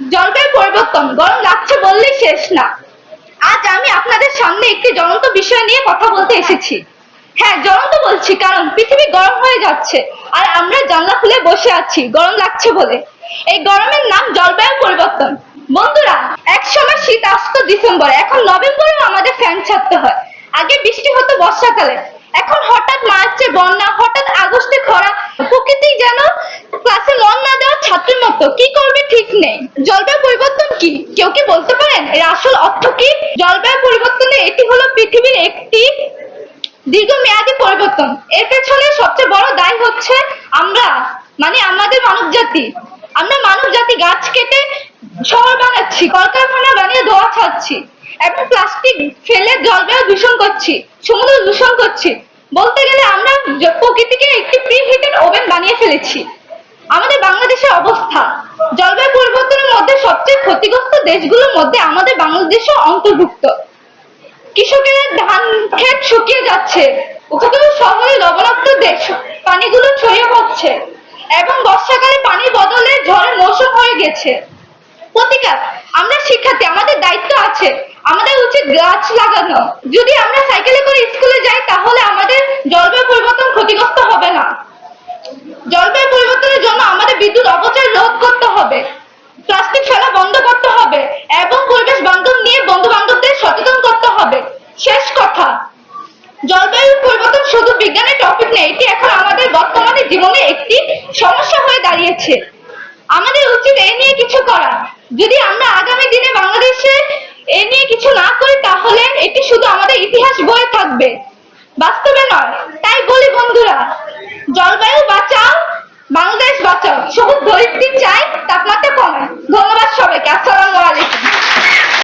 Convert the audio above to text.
জলবায়ু পরিবর্তন, গরম লাগছে বললেই শেষ না। আজ আমি আপনাদের সামনে একটি জ্বলন্ত বিষয় নিয়ে কথা বলতে এসেছি। হ্যাঁ জ্বলন্ত বলছি, কারণ পৃথিবী গরম হয়ে যাচ্ছে, আর আমরা জানলা খুলে বসে আছি, গরম লাগছে বলে। এই গরমের নাম জলবায়ু পরিবর্তন। বন্ধুরা, এক সময় শীত আসতো ডিসেম্বরে, এখন নভেম্বরেও আমাদের ফ্যান ছাড়তে হয়। আগে বৃষ্টি হতো বর্ষাকালে, এখন হঠাৎ মার্চে বন্যা, হঠাৎ আগস্টে খরা প্রকৃতি যেন ক্লাসে মন না দেওয়া ছাত্রের মতো। কি করবে ঠিক নেই। জলবায়ু পরিবর্তন কি? কেউ কি বলতে পারেন? এর আসল অর্থ কি? জলবায়ু পরিবর্তনে এটি হলো পৃথিবীর একটি দীর্ঘমেয়াদী পরিবর্তন। এর পেছনে সবচেয়ে বড় দায় হচ্ছে আমরা মানে আমাদের মানব জাতি। আমরা মানব জাতি গাছ কেটে শহর বানাচ্ছি, কলকারখানা বানিয়ে ধোয়া ছাড়ছি, এবং প্লাস্টিক ফেলে জলবায়ু দূষণ করছি, সমুদ্র দূষণ করছি। বলতে গেলে আমরা প্রকৃতিকে একটি প্রি হিটেড ওভেন বানিয়ে ফেলেছি। আমাদের বাংলাদেশের অবস্থা জলবায়ু পরিবর্তনের মধ্যে সবচেয়ে ক্ষতিগ্রস্ত দেশগুলোর মধ্যে আমাদের বাংলাদেশও অন্তর্ভুক্ত। কৃষকের ধান, ক্ষেত শুকিয়ে যাচ্ছে। শহরে লবণাক্ত দেশ, পানিগুলো ছড়িয়ে পড়ছে এবং বর্ষাকালে পানির বদলে ঝড়ের মৌসুম হয়ে গেছে। প্রতিকার, আমরা শিক্ষার্থী, আমাদের দায়িত্ব আছে। আমাদের উচিত গাছ লাগানো। যদি আমরা সাইকেলে করে স্কুলে যাই, তাহলে আমাদের জলবায়ু পরিবর্তন ক্ষতিগ্রস্ত হবে না জলবায়ু পরিবর্তনের জন্য আমাদের বিদ্যুৎ অপচয় রোধ করতে হবে। প্লাস্টিক ফেলা বন্ধ করতে হবে এবং পরিবেশ বান্ধব নিয়ে বন্ধু বান্ধবদের সচেতন করতে হবে। শেষ কথা জলবায়ু পরিবর্তন শুধু বিজ্ঞানের টপিক নেই, এটি এখন আমাদের বর্তমানে জীবনে একটি সমস্যা হয়ে দাঁড়িয়েছে। আমাদের উচিত এই নিয়ে কিছু করা যদি আমরা আগামী দিনে বাংলাদেশে এ নিয়ে কিছু না করি, তাহলে এটি শুধু আমাদের ইতিহাস বয়ে থাকবে। বাস্তবে নয়, তাই বলি বন্ধুরা, জলবায়ু বাঁচাও, বাংলাদেশ বাঁচাও। সবুজ ধরিত্রী